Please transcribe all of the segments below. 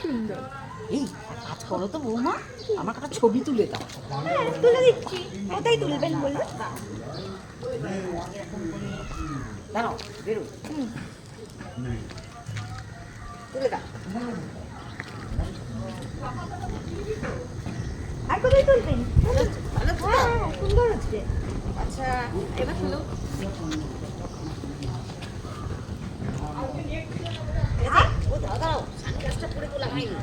সুন্দর এই কাজ করো তো বৌমা আমার একটা ছবি তুলে দাও। হ্যাঁ তুলে দিচ্ছি। কোথায় তুলবেন বলুন? দাঁড়াও বেরো। তুলে দাও। আর কোথায় তুলবেন? হ্যাঁ সুন্দর হচ্ছে। আচ্ছা এবার হলো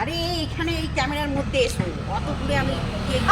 আরে এখানে এই ক্যামেরার মধ্যে এসো। অত দূরে আমি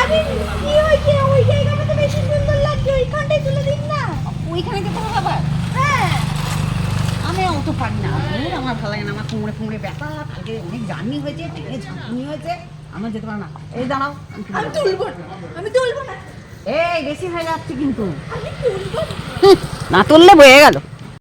আরে কি হয়েছে? ওই জায়গাটা তো বেশি সুন্দর লাগছে ওইখানটায় তুলে দিন না। ওইখানে যেতে হবে আবার? হ্যাঁ। আমি অত পারি না। আমার ভালো লাগে না আমার কোমরে কোমরে ব্যথা কালকে অনেক জার্নি হয়েছে ট্রেনে ঝাঁকুনি হয়েছে আমার যেতে পারে না। এই দাঁড়াও আমি তুলবো না আমি তুলবো না। এই বেশি হয়ে যাচ্ছে কিন্তু। আমি না। না তুললে বয়ে গেল।